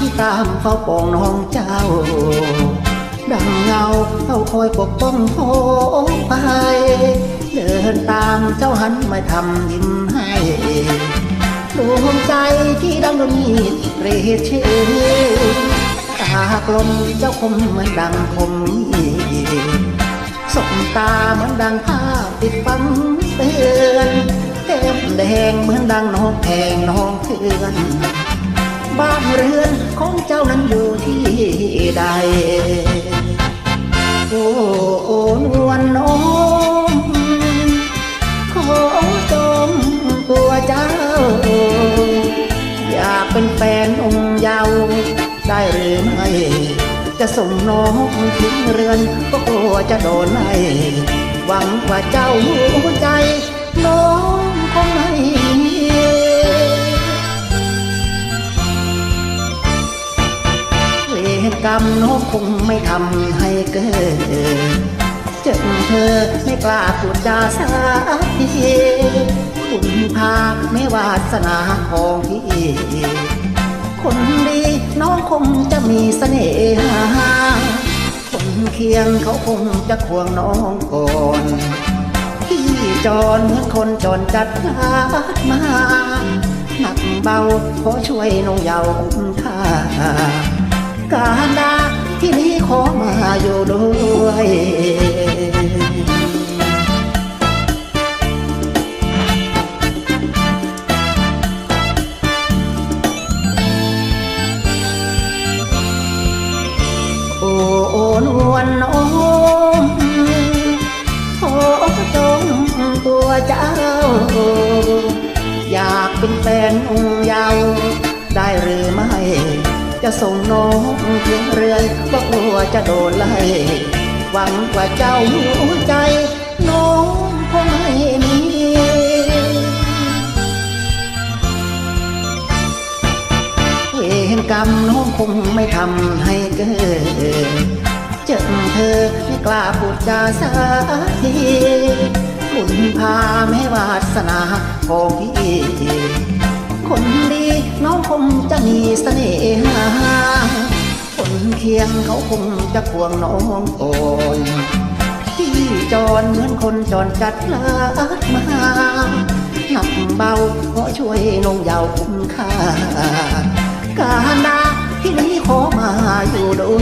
ที่ตามเฝ้าปองน้องเจ้า ดังเงาเขาคอยปกป้องโพไปเดินตามเจ้าหันมาทำยิ้มให้ดวงใจที่ดังดวงมีดเรเชตากลมเจ้าคมเหมือนดังคมมีสบตาเหมือนดังภาพติดฟังเตือนแก้มแดงเหมือนดังน้องแพงน้องเพื่อน เรือนของเจ้านั้นอยู่ที่ใด โอ้โอนวลน้องของจมตัวเจ้า อยากเป็นแฟนองค์เยาวได้หรือไม่จะส่งน้องทิ้งเรือนก็กลัวจะโดนไล่หวังว่าเจ้าหัวใจ กรรมน้องคงไม่ทำให้เกิดเจอเธอไม่กล้าพูดจาสักทีคุณพาไม่วาสนาของพี่คนดีน้องคงจะมีเสน่หาคนเคียงเขาคงจะควงน้องก่อนพี่จรเหมือนคนจรจัดลาดมาหนักเบาขอช่วยน้องเยาวคุ้มค่า การดาที่นี้ขอมาอยู่ด้วยโอ้โอนวลน้องขอจงตัวเจ้า อยากเป็นแฟนองค์ยาวได้หรือไม่ จะส่งน้องเพียงเรือนก็กลัวจะโดนไล่หวังว่าเจ้าหัวใจ น้องคงไม่มีเวรกรรมน้องคงไม่ทำให้เกิดเจอเธอไม่กล้าพูดจาสักทีบุญพาแม่วาสนาของพี่ คนดี น้องคงจะมีเสน่ห์คนเคียงเขาคงจะควงน้องโอยที่จรเหมือนคนจรจัดลาดมาหนักเบาขอช่วยน้องยาวคุ้มค่า การนาที่นี้ขอมาอยู่ด้วย